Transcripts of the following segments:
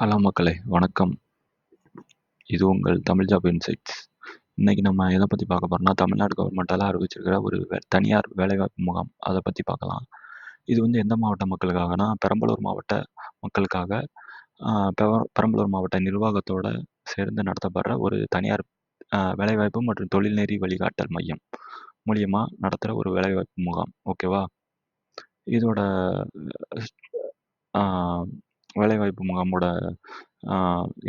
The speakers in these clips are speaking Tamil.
ஹலோ மக்களே வணக்கம். இது உங்கள் தமிழ் ஜாப் இன்சைட்ஸ். இன்றைக்கி நம்ம எதை பற்றி பார்க்க போகிறோம்னா தமிழ்நாடு கவர்மெண்ட்டால் அறிவிச்சிருக்கிற ஒரு வே- தனியார் வேலைவாய்ப்பு முகாம். அதை பற்றி பார்க்கலாம். இது வந்து எந்த மாவட்ட மக்களுக்காகனா பெரம்பலூர் மாவட்ட மக்களுக்காக பெரம்பலூர் மாவட்ட நிர்வாகத்தோடு சேர்ந்து நடத்தப்படுற ஒரு தனியார் வேலைவாய்ப்பு மற்றும் தொழில்நெறி வழிகாட்டல் மையம் மூலியமாக நடத்துகிற ஒரு வேலைவாய்ப்பு முகாம். ஓகேவா? இதோட வேலைவாய்ப்பு முகாமோட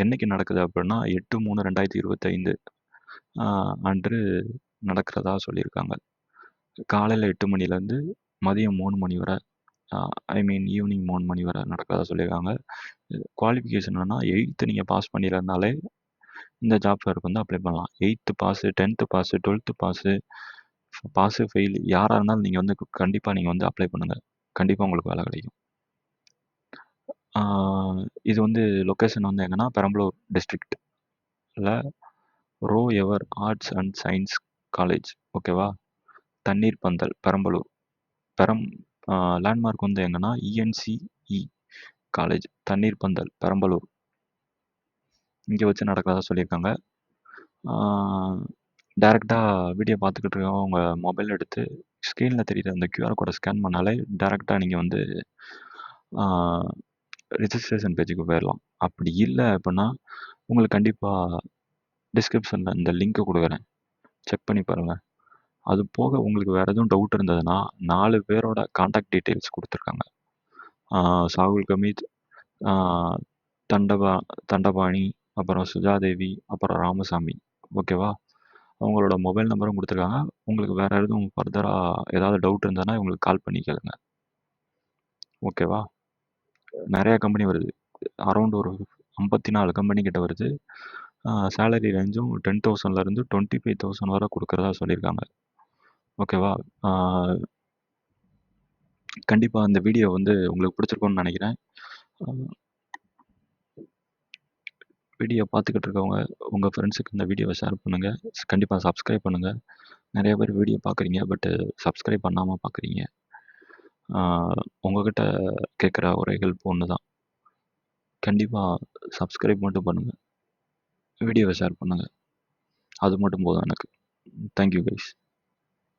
என்னைக்கு நடக்குது அப்படின்னா எட்டு மூணு ரெண்டாயிரத்தி இருபத்தைந்து அன்று நடக்கிறதா சொல்லியிருக்காங்க. காலையில் எட்டு மணிலேருந்து மதியம் மூணு மணி வரை ஐ மீன் ஈவினிங் மூணு மணி வரை நடக்கிறதா சொல்லியிருக்காங்க. குவாலிஃபிகேஷன் என்னென்னா எயித்து நீங்கள் பாஸ் பண்ணியிருந்தாலே இந்த ஜாப் ஃபேருக்கு வந்து அப்ளை பண்ணலாம். Eighth pass tenth pass twelfth pass pass fail யாராக இருந்தாலும் நீங்கள் வந்து கண்டிப்பாக நீங்கள் வந்து அப்ளை பண்ணுங்கள் கண்டிப்பாக உங்களுக்கு வேலை கிடைக்கும். இது வந்து லொக்கேஷன் வந்து எங்கன்னா பெரம்பலூர் டிஸ்ட்ரிக்டில் Roever arts and science college ஓகேவா தண்ணீர் பந்தல் பெரம்பலூர். பெரம் லேண்ட்மார்க் வந்து எங்கன்னா இஎன்சிஇ காலேஜ் தண்ணீர் பந்தல் பெரம்பலூர். இங்கே வச்சு நடக்கிறதா சொல்லியிருக்காங்க. டேரெக்டாக வீடியோ பார்த்துக்கிட்டு இருக்கவங்க உங்கள் மொபைல் எடுத்து ஸ்க்ரீனில் தெரியுற அந்த க்யூஆர் கோடை ஸ்கேன் பண்ணாலே டேரெக்டாக நீங்கள் வந்து ரிஜிஸ்ட்ரேஷன் பேஜுக்கு போயிடலாம் அப்படி இல்லை அப்படின்னா உங்களுக்கு கண்டிப்பாக டிஸ்கிரிப்ஷனில் இந்த லிங்க்கை கொடுக்குறேன். செக் பண்ணி பாருங்கள் அது போக உங்களுக்கு வேறு எதுவும் டவுட் இருந்ததுன்னா நாலு பேரோட காண்டாக்ட் டீட்டெயில்ஸ் கொடுத்துருக்காங்க. சாகுல் கமீத் தண்டபா தண்டபாணி அப்புறம் சுஜாதேவி அப்புறம் ராமசாமி. ஓகேவா அவங்களோட மொபைல் நம்பரும் கொடுத்துருக்காங்க. உங்களுக்கு வேறு எதுவும் ஃபர்தராக ஏதாவது டவுட் இருந்ததுன்னா இவங்களுக்கு கால் பண்ணி கேளுங்க. ஓகேவா நிறையா கம்பெனி வருது. அரௌண்ட் ஒரு ஐம்பத்தி நாலு கம்பெனி கிட்ட வருது. சேலரி ரேஞ்சும் டென் தௌசண்ட்லேருந்து டுவெண்ட்டி ஃபைவ் தௌசண்ட் வரை கொடுக்குறதா சொல்லியிருக்காங்க. ஓகேவா கண்டிப்பாக அந்த வீடியோ வந்து உங்களுக்கு பிடிச்சிருக்கும்னு நினைக்கிறேன். வீடியோ பார்த்துக்கிட்டு இருக்கவங்க உங்கள் ஃப்ரெண்ட்ஸுக்கு இந்த வீடியோவை ஷேர் பண்ணுங்கள் கண்டிப்பாக சப்ஸ்கிரைப் பண்ணுங்கள் நிறைய பேர் வீடியோ பார்க்குறீங்க பட்டு சப்ஸ்கிரைப் பண்ணாமல் பார்க்குறீங்க. உங்ககிட்ட கேட்குற ஒரே ஹெல்ப் ஒன்று தான் கண்டிப்பாக சப்ஸ்கிரைப் மட்டும் பண்ணுங்கள் வீடியோவை ஷேர் பண்ணுங்கள் அது மட்டும் போதும் எனக்கு. Thank you guys